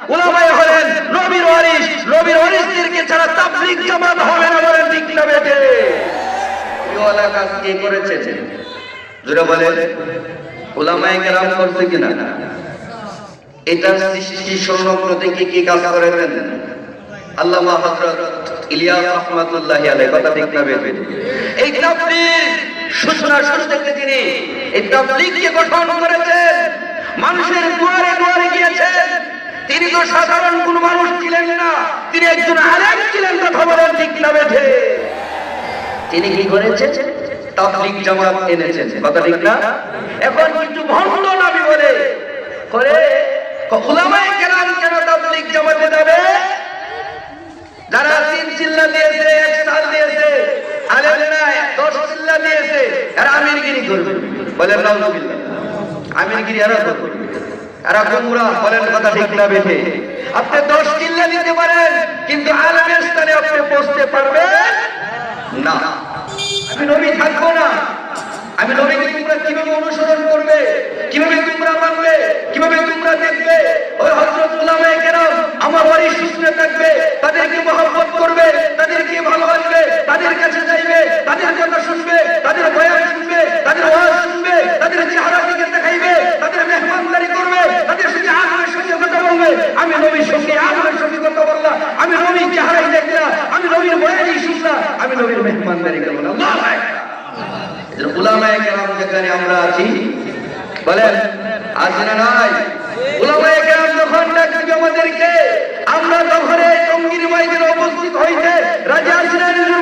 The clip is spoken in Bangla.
ওলামায়ে হলেন নবীর ওয়ারিস নবীর ওয়ারিসদেরকে ছাড়া তাবলীগ জামাত হবে না বলেন ঠিক না বেটে কাজ কে করেছে? বলে ওলামায়ে কেরাম এটা সৃষ্টি সংলগ্ন থেকে কি কাজ করেছেন? আল্লামা হযরত ইলিয়াস আলাইহি, কথা ঠিক না বেটে এই তাবলীগ, সূচনা তিনি, এই গঠন করেছেন। মানুষের দুয়ারে দুয়ারে তিনি তো সাধারণ কোন মানুষ ছিলেন না, তিনি একজন আলেম ছিলেন, কথা বলেন ঠিক না বেঠে তিনি কি করেছেন? তাবলীগ জামাত এনেছেন। কথা ঠিক না? এখন বলে, করে কেরাম কেন তাবলীগ জামাতে যাবে? যারা তিন চিল্লা দিয়েছে, এক সাল দিয়েছে, আলেম নাই, দশ চিল্লা দিয়েছে আর আমিরগিরি করবে। বলেন আমিরগিরি এরা দশ কিন্তু না। আমি নবী থাকব না। আমি নবীকে অনুসরণ করবে কীভাবে তোমরা মানবে কীভাবে তোমরা দেখবে ওই হযরত উলামায়ে কেরাম আমার বাড়ি সুস্থ থাকবে তাদেরকে মহব্বত করবে তাদেরকে ভালোবাসবে তাদের কাছে যাইবে তাদের কথা শুনবে তাদের বয়ান শুনবে তাদের ওয়াজ শুনবে তাদের চেহারা দিকে দেখাইবে তাদের মেহমানদারি করবে তাদের সঙ্গে আগুনের সঙ্গে কথা বলবে আমি নবীর সঙ্গে আগুনের সঙ্গে কথা বললাম আমি নবীর চেহারাই দেখলাম আমি নবীর বয়ানই শুনলাম আমি নবীর মেহমানদারি করলাম আমরা আমরা উপস্থিত হইতে রাজি আছি না নিজের